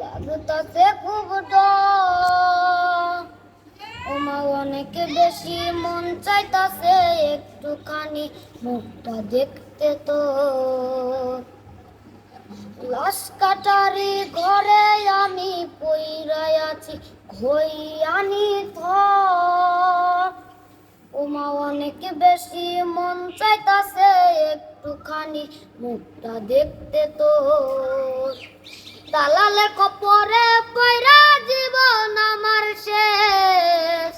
লাগতাছে খুব ওমা বেশি মন চাইতাছে একটুখানি মুখটা দেখতে তো। লাশ কাটারি ঘরে আমি পইরাই আছি ঘইয়ানি থ। ওমা, অনেকে বেশি মন চাইতাছে একটুখানি মুখটা দেখতে তো। দালালে কপরে পয়রা জীবন আমার শেষ।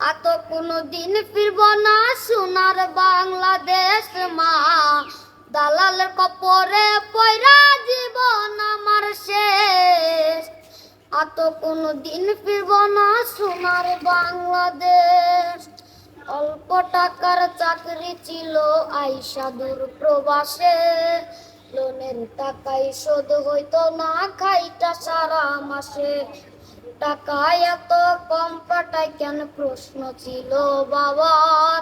আর তো কোনো দিন ফিরব না সোনার বাংলাদেশ, মা। দালালের কপরে পয়রা জীবন আমার শেষ। আর তো কোনো দিন ফিরব না সোনার বাংলাদেশ। অল্প টাকার চাকরি ছিল আইসা দূর প্রবাসে। লোনের টাকাই শোধ হইতো না খাইটা সারা মাসে। টাকায় এত কম পাঠায় কেন? প্রশ্ন ছিল বাবার।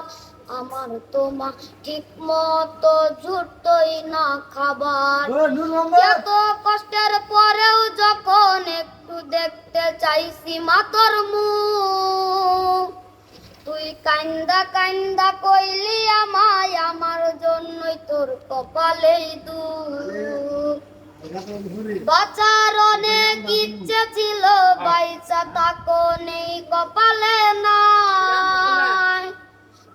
আমার তো মা ঠিক মতো জুটতই না খাবার। এত কষ্টের পরেও যখন একটু দেখতে চাইছি মা তোর মুখ। তুই কান্দা কান্দা কইলি আমায় আমার জন্যই তোর কপালেই বাঁচার অনেক ইচ্ছে ছিল বাইচা তাকো নেই কপালে নাই।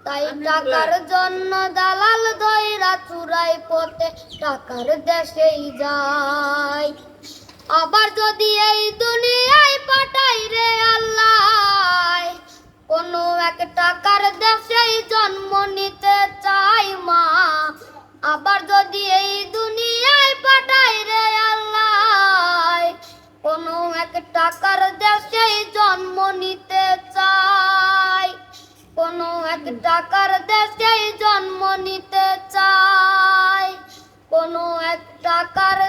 তাই টাকার জন্য দালাল দইরা চুরাই পথে টাকার দেশেই যায়। আবার যদি এই দুনিয়ায় পাঠাই রে আল্লাহ কোনো এক টাকার দেশেই জন্ম নিতে আবার যদি এই দুনিয়ায় পাঠাই রে আল্লাহ, কোনো এক টাকার দেশেই জন্ম নিতে চাই। কোনো এক টাকার দেশেই জন্ম নিতে চাই। কোনো এক টাকার